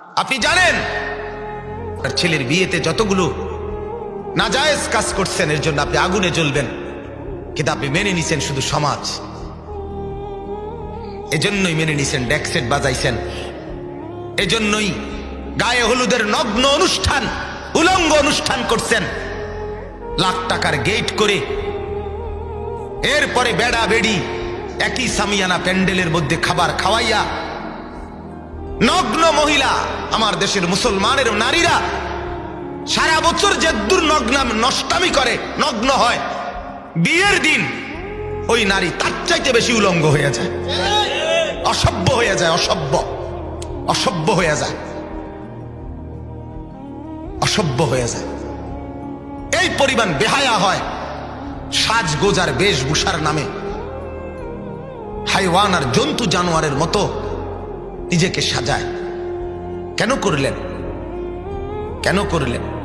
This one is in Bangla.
আপনি জানেন আর ছেলের বিয়েতে যতগুলো নাজায়েজ কাজ করছেন, এর জন্য আপনি আগুনে জ্বলবেন। কিন্তু আপনি মেনে নিছেন শুধু সমাজ। এজন্যই মেনে নিছেন ডেকসেট বাজাইছেন। এজন্যই গায়ে হলুদের নগ্ন অনুষ্ঠান, উলঙ্গ অনুষ্ঠান করছেন। লাখ টাকার গেট করে এরপরে বেড়া বেড়ি একই সামিয়ানা প্যান্ডেলের মধ্যে খাবার খাওয়াইয়া নগ্ন মহিলা, আমার দেশের মুসলমানের নারীরা সারা বছর যে দুর্নগ্নাম নষ্টামি করে, নগ্ন হয়, বিয়ের দিন ওই নারী তার চাইতে বেশি উলঙ্গ হয়ে যায়। অসভ্য হয়ে যায়, অসভ্য অসভ্য হয়ে যায়। অসভ্য হয়ে যায়। এই পরিমাণ বেহায়া হয় সাজগোজার বেশভূষার নামে। হাইওয়ান আর জন্তু জানোয়ারের মতো নিজেকে সাজায়। কেন করলেন? কেন করলেন?